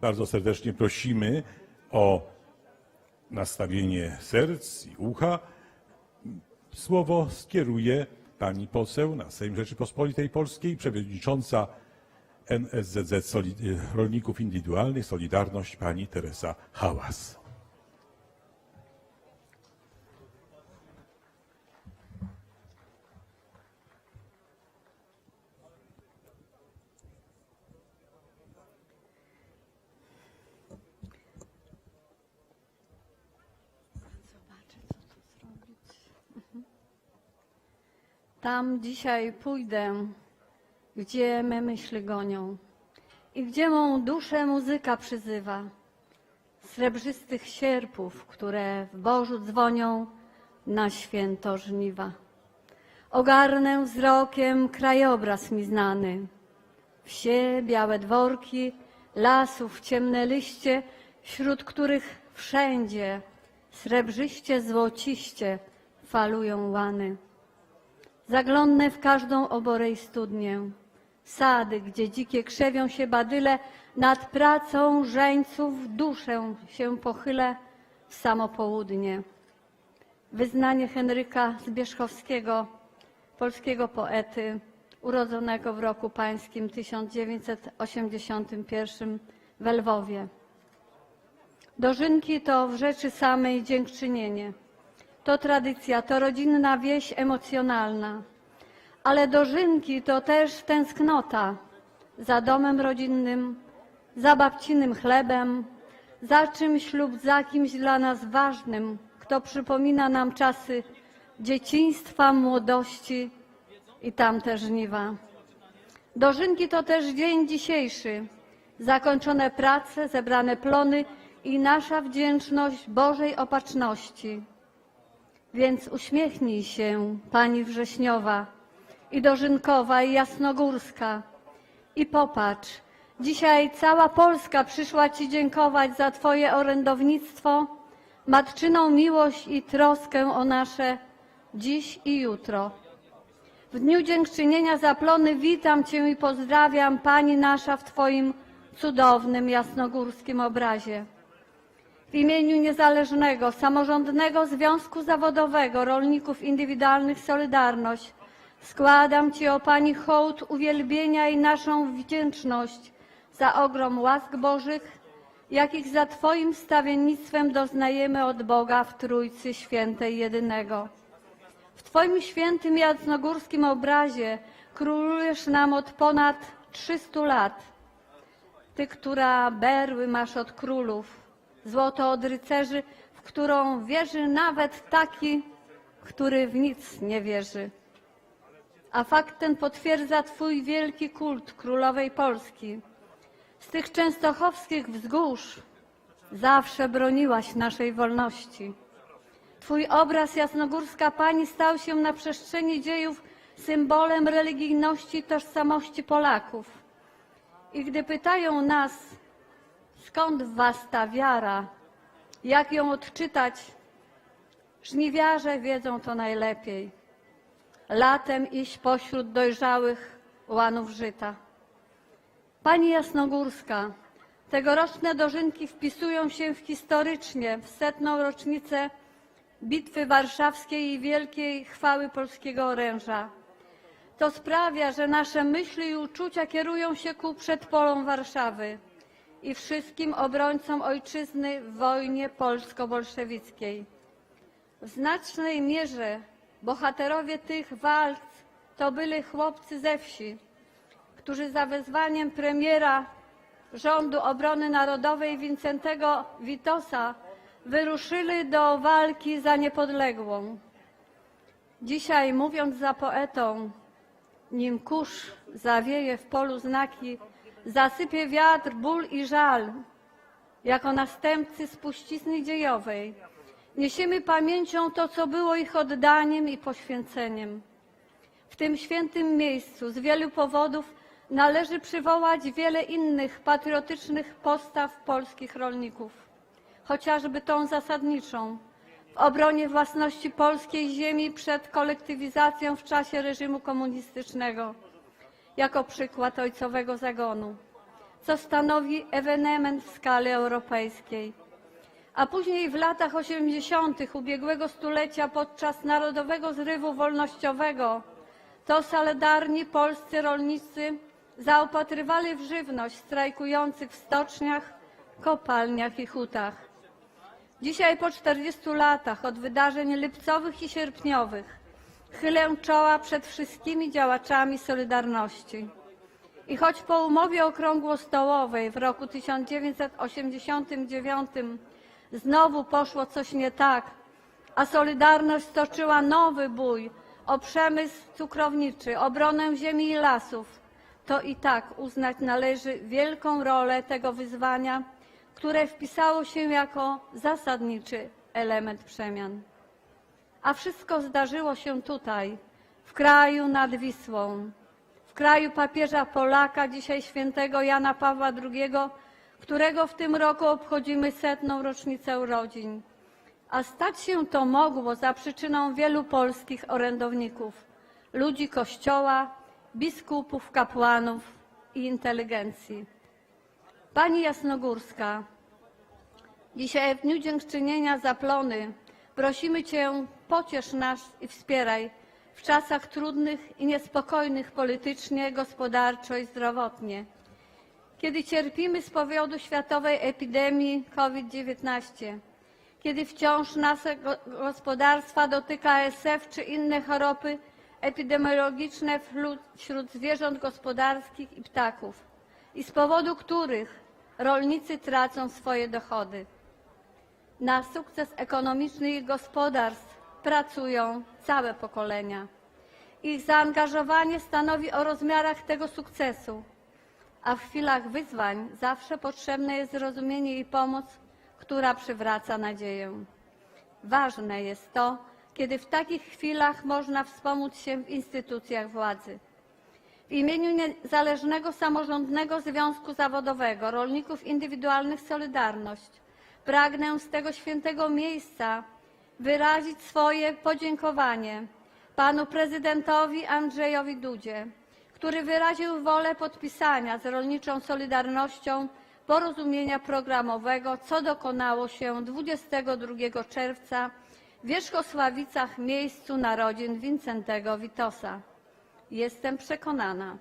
Bardzo serdecznie prosimy o nastawienie serc i ucha. Słowo skieruje pani poseł na Sejm Rzeczypospolitej Polskiej, przewodnicząca NSZZ Soli- Rolników Indywidualnych Solidarność pani Teresa Hałas. Tam dzisiaj pójdę, gdzie me myśli gonią i gdzie mą duszę muzyka przyzywa. Srebrzystych sierpów, które w Bożu dzwonią na święto żniwa. Ogarnę wzrokiem krajobraz mi znany. Wsie, białe dworki, lasów ciemne liście, wśród których wszędzie srebrzyście, złociście falują łany. Zaglądnę w każdą oborej studnię, sady, gdzie dzikie krzewią się badyle, nad pracą żeńców duszę się pochylę w samo południe. Wyznanie Henryka Zbierzchowskiego, polskiego poety, urodzonego w roku pańskim 1981 w Lwowie. Dożynki to w rzeczy samej dziękczynienie. To tradycja, to rodzinna wieś emocjonalna. Ale dożynki to też tęsknota za domem rodzinnym, za babcinym chlebem, za czymś lub za kimś dla nas ważnym, kto przypomina nam czasy dzieciństwa, młodości i tamte żniwa. Dożynki to też dzień dzisiejszy, zakończone prace, zebrane plony i nasza wdzięczność Bożej opatrzności. Więc uśmiechnij się, Pani Wrześniowa, i Dożynkowa, i Jasnogórska, i popatrz, dzisiaj cała Polska przyszła Ci dziękować za Twoje orędownictwo, matczyną miłość i troskę o nasze dziś i jutro. W Dniu Dziękczynienia za plony witam Cię i pozdrawiam, Pani nasza, w Twoim cudownym jasnogórskim obrazie. W imieniu niezależnego, samorządnego Związku Zawodowego Rolników Indywidualnych Solidarność składam Ci, o Pani, hołd uwielbienia i naszą wdzięczność za ogrom łask Bożych, jakich za Twoim wstawiennictwem doznajemy od Boga w Trójcy Świętej Jedynego. W Twoim świętym jasnogórskim obrazie królujesz nam od ponad 300 lat. Ty, która berły masz od królów, złoto od rycerzy, w którą wierzy nawet taki, który w nic nie wierzy. A fakt ten potwierdza Twój wielki kult królowej Polski. Z tych częstochowskich wzgórz zawsze broniłaś naszej wolności. Twój obraz Jasnogórska Pani stał się na przestrzeni dziejów symbolem religijności i tożsamości Polaków. I gdy pytają nas, skąd w Was ta wiara, jak ją odczytać, żniwiarze wiedzą to najlepiej. Latem iść pośród dojrzałych łanów żyta. Pani Jasnogórska, tegoroczne dożynki wpisują się w historycznie w setną rocznicę Bitwy Warszawskiej i wielkiej chwały polskiego oręża. To sprawia, że nasze myśli i uczucia kierują się ku przedpolom Warszawy i wszystkim obrońcom ojczyzny w wojnie polsko-bolszewickiej. W znacznej mierze bohaterowie tych walk to byli chłopcy ze wsi, którzy za wezwaniem premiera Rządu Obrony Narodowej Wincentego Witosa wyruszyli do walki za niepodległą. Dzisiaj, mówiąc za poetą, nim kurz zawieje w polu znaki, zasypie wiatr, ból i żal, jako następcy spuścizny dziejowej. Niesiemy pamięcią to, co było ich oddaniem i poświęceniem. W tym świętym miejscu z wielu powodów należy przywołać wiele innych patriotycznych postaw polskich rolników, chociażby tą zasadniczą w obronie własności polskiej ziemi przed kolektywizacją w czasie reżimu komunistycznego, jako przykład ojcowego zagonu. co stanowi ewenement w skali europejskiej. A później w latach 80. ubiegłego stulecia podczas Narodowego Zrywu Wolnościowego to solidarni polscy rolnicy zaopatrywali w żywność strajkujących w stoczniach, kopalniach i hutach. Dzisiaj po 40 latach od wydarzeń lipcowych i sierpniowych chylę czoła przed wszystkimi działaczami Solidarności. I choć po umowie okrągłostołowej w roku 1989 znowu poszło coś nie tak, a Solidarność stoczyła nowy bój o przemysł cukrowniczy, obronę ziemi i lasów, to i tak uznać należy wielką rolę tego wyzwania, które wpisało się jako zasadniczy element przemian. A wszystko zdarzyło się tutaj, w kraju nad Wisłą, w kraju papieża Polaka, dzisiaj świętego Jana Pawła II, którego w tym roku obchodzimy setną rocznicę urodzin. A stać się to mogło za przyczyną wielu polskich orędowników, ludzi Kościoła, biskupów, kapłanów i inteligencji. Pani Jasnogórska, dzisiaj w Dniu Dziękczynienia Zaplony prosimy Cię, pociesz nas i wspieraj w czasach trudnych i niespokojnych politycznie, gospodarczo i zdrowotnie. Kiedy cierpimy z powodu światowej epidemii COVID-19, kiedy wciąż nasze go- gospodarstwa dotyka ASF czy inne choroby epidemiologiczne wśród zwierząt gospodarskich i ptaków i z powodu których rolnicy tracą swoje dochody. Na sukces ekonomiczny ich gospodarstw pracują całe pokolenia. Ich zaangażowanie stanowi o rozmiarach tego sukcesu, a w chwilach wyzwań zawsze potrzebne jest zrozumienie i pomoc, która przywraca nadzieję. Ważne jest to, kiedy w takich chwilach można wspomóc się w instytucjach władzy. W imieniu Niezależnego Samorządnego Związku Zawodowego Rolników Indywidualnych Solidarność pragnę z tego świętego miejsca wyrazić swoje podziękowanie panu prezydentowi Andrzejowi Dudzie, który wyraził wolę podpisania z Rolniczą Solidarnością porozumienia programowego, co dokonało się 22 czerwca w Wierzchosławicach, miejscu narodzin Wincentego Witosa. Jestem przekonana,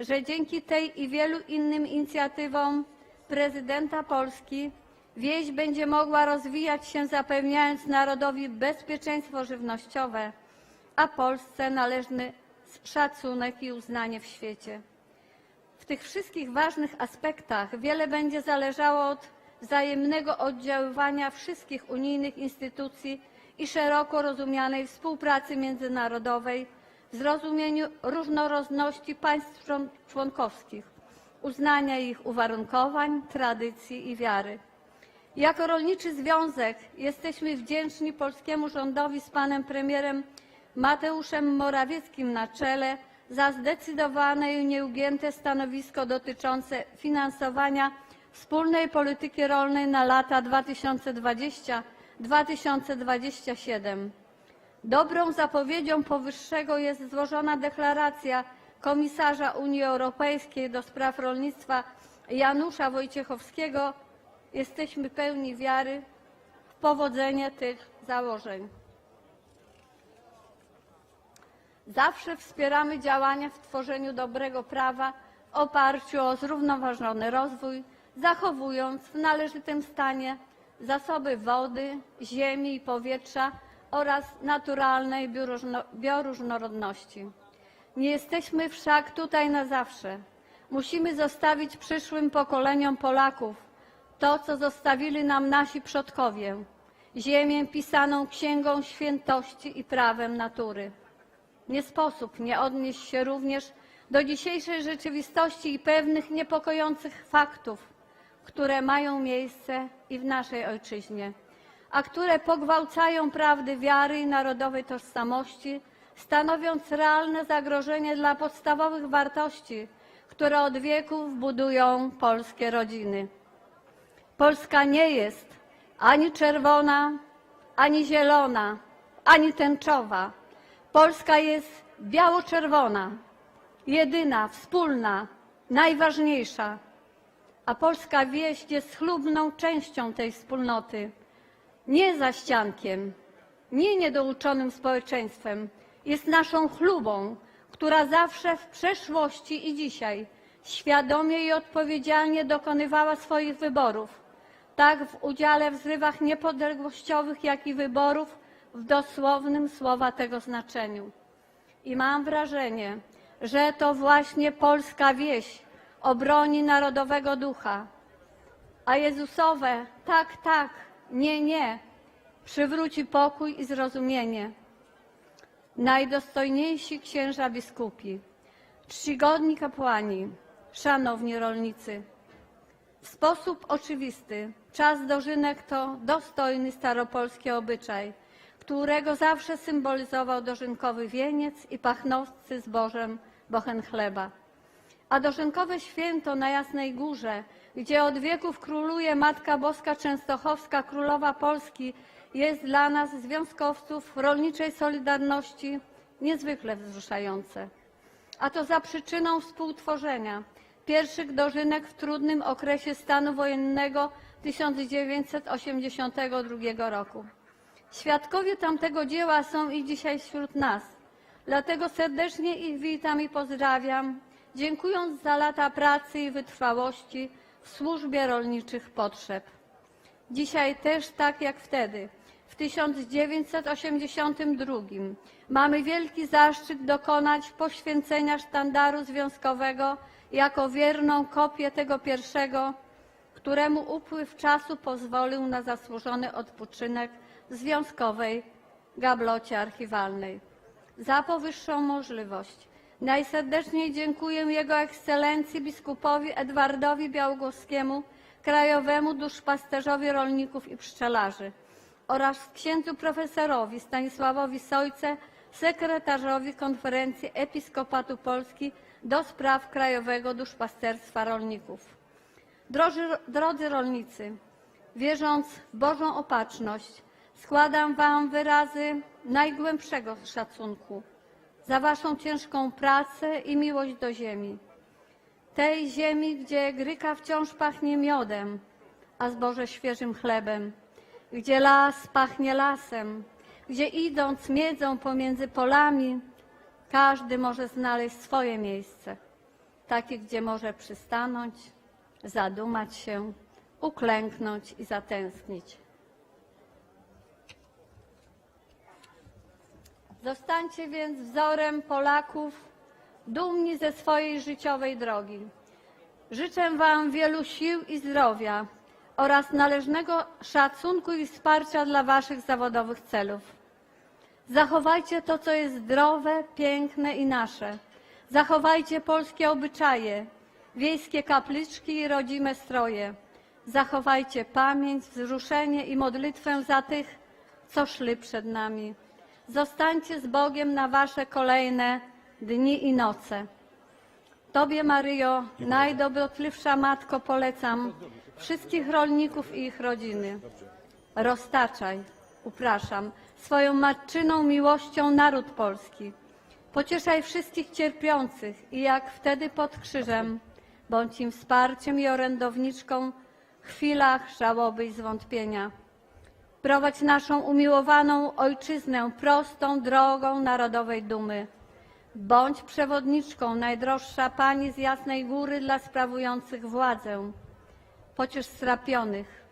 że dzięki tej i wielu innym inicjatywom prezydenta Polski wieś będzie mogła rozwijać się, zapewniając narodowi bezpieczeństwo żywnościowe, a Polsce należny szacunek i uznanie w świecie. W tych wszystkich ważnych aspektach wiele będzie zależało od wzajemnego oddziaływania wszystkich unijnych instytucji i szeroko rozumianej współpracy międzynarodowej w zrozumieniu różnorodności państw człon- członkowskich, uznania ich uwarunkowań, tradycji i wiary. Jako Rolniczy Związek jesteśmy wdzięczni polskiemu rządowi z panem premierem Mateuszem Morawieckim na czele za zdecydowane i nieugięte stanowisko dotyczące finansowania wspólnej polityki rolnej na lata 2020-2027. Dobrą zapowiedzią powyższego jest złożona deklaracja komisarza Unii Europejskiej do spraw rolnictwa Janusza Wojciechowskiego. Jesteśmy pełni wiary w powodzenie tych założeń. Zawsze wspieramy działania w tworzeniu dobrego prawa w oparciu o zrównoważony rozwój, zachowując w należytym stanie zasoby wody, ziemi i powietrza oraz naturalnej bioróżno- bioróżnorodności. Nie jesteśmy wszak tutaj na zawsze. Musimy zostawić przyszłym pokoleniom Polaków to, co zostawili nam nasi przodkowie ziemię pisaną księgą świętości i prawem natury. Nie sposób nie odnieść się również do dzisiejszej rzeczywistości i pewnych niepokojących faktów, które mają miejsce i w naszej ojczyźnie, a które pogwałcają prawdy wiary i narodowej tożsamości, stanowiąc realne zagrożenie dla podstawowych wartości, które od wieków budują polskie rodziny. Polska nie jest ani czerwona, ani zielona, ani tęczowa. Polska jest biało-czerwona, jedyna, wspólna, najważniejsza. a polska wieś jest chlubną częścią tej wspólnoty. Nie zaściankiem, nie niedouczonym społeczeństwem. Jest naszą chlubą, która zawsze w przeszłości i dzisiaj świadomie i odpowiedzialnie dokonywała swoich wyborów, tak w udziale w zrywach niepodległościowych, jak i wyborów w dosłownym słowa tego znaczeniu. I mam wrażenie, że to właśnie polska wieś obroni narodowego ducha, a Jezusowe tak, tak, nie, nie przywróci pokój i zrozumienie. Najdostojniejsi księża biskupi, czcigodni kapłani, szanowni rolnicy, w sposób oczywisty czas dożynek to dostojny staropolski obyczaj, którego zawsze symbolizował dożynkowy wieniec i pachnący zbożem bochen chleba. A dożynkowe święto na Jasnej Górze, gdzie od wieków króluje Matka Boska Częstochowska, Królowa Polski, jest dla nas, związkowców rolniczej Solidarności, niezwykle wzruszające a to za przyczyną współtworzenia pierwszych dożynek w trudnym okresie stanu wojennego 1982 roku. Świadkowie tamtego dzieła są i dzisiaj wśród nas. Dlatego serdecznie ich witam i pozdrawiam, dziękując za lata pracy i wytrwałości w służbie rolniczych potrzeb. Dzisiaj też tak jak wtedy, w 1982 mamy wielki zaszczyt dokonać poświęcenia sztandaru związkowego jako wierną kopię tego pierwszego, któremu upływ czasu pozwolił na zasłużony odpoczynek związkowej gablocie archiwalnej. Za powyższą możliwość najserdeczniej dziękuję Jego Ekscelencji biskupowi Edwardowi Białogórskiemu, krajowemu duszpasterzowi rolników i pszczelarzy oraz księdzu profesorowi Stanisławowi Sojce, sekretarzowi Konferencji Episkopatu Polski do spraw Krajowego Duszpasterstwa Rolników. Drodzy, drodzy rolnicy, wierząc w Bożą opatrzność, składam Wam wyrazy najgłębszego szacunku za Waszą ciężką pracę i miłość do ziemi. Tej ziemi, gdzie gryka wciąż pachnie miodem, a zboże świeżym chlebem, gdzie las pachnie lasem, gdzie idąc miedzą pomiędzy polami, każdy może znaleźć swoje miejsce, takie, gdzie może przystanąć, zadumać się, uklęknąć i zatęsknić. Zostańcie więc wzorem Polaków, dumni ze swojej życiowej drogi. Życzę Wam wielu sił i zdrowia oraz należnego szacunku i wsparcia dla Waszych zawodowych celów. Zachowajcie to, co jest zdrowe, piękne i nasze. Zachowajcie polskie obyczaje, wiejskie kapliczki i rodzime stroje. Zachowajcie pamięć, wzruszenie i modlitwę za tych, co szli przed nami. Zostańcie z Bogiem na Wasze kolejne dni i noce. Tobie, Maryjo, najdobrotlywsza Matko, polecam wszystkich rolników i ich rodziny. Roztaczaj, upraszam, swoją matczyną miłością naród polski. Pocieszaj wszystkich cierpiących i jak wtedy pod krzyżem, bądź im wsparciem i orędowniczką w chwilach żałoby i zwątpienia. Prowadź naszą umiłowaną ojczyznę prostą drogą narodowej dumy. Bądź przewodniczką, najdroższa Pani z Jasnej Góry dla sprawujących władzę. Pociesz strapionych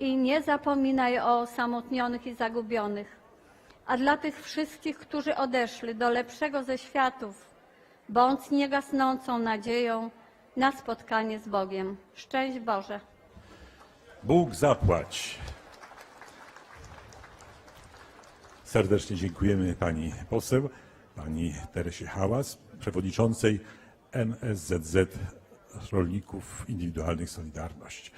i nie zapominaj o osamotnionych i zagubionych. A dla tych wszystkich, którzy odeszli do lepszego ze światów, bądź niegasnącą nadzieją na spotkanie z Bogiem. Szczęść Boże! Bóg zapłać. Serdecznie dziękujemy pani poseł, pani Teresie Hałas, przewodniczącej NSZZ Rolników Indywidualnych Solidarność.